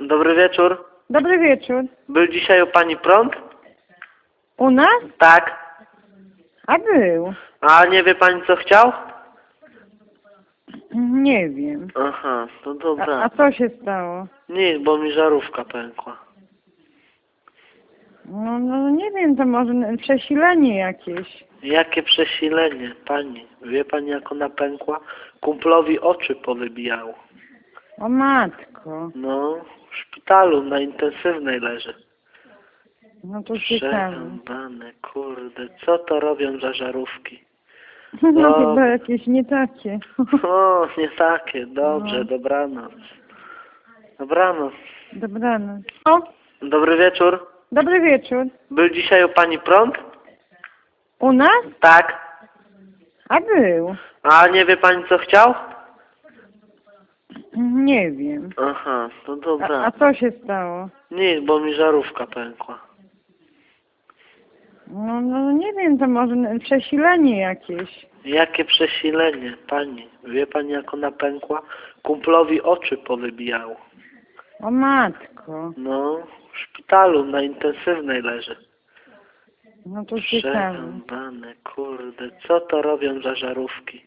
Dobry wieczór. Dobry wieczór. Był dzisiaj u pani prąd? U nas? Tak. A był. A nie wie pani co chciał? Nie wiem. Aha, to A, dobra. a co się stało? Nic, bo mi żarówka pękła. No, no nie wiem, to może n- przesilenie jakieś. Jakie przesilenie, pani. Wie pani jak ona pękła? Kumplowi oczy powybijało. O matko. No, w szpitalu na intensywnej leży. No to ciekawe. Przerąbane, kurde, co to robią za żarówki? No No. chyba jakieś nie takie. O, nie takie, dobrze, No. dobranoc. Dobranoc. Dobranoc. O, Dobry wieczór. dobry wieczór. Był dzisiaj u pani prąd? U nas? Tak. A był. A nie wie pani co chciał? Nie wiem. Aha, A, dobra. a co się stało? Nic, bo mi żarówka pękła. No, no nie wiem, to może n- przesilenie jakieś. Jakie przesilenie, pani. Wie pani jak ona pękła? Kumplowi oczy powybijało. O matko. No, w szpitalu na intensywnej leży. No to ciekawe. Przerąbane, kurde, co to robią za żarówki?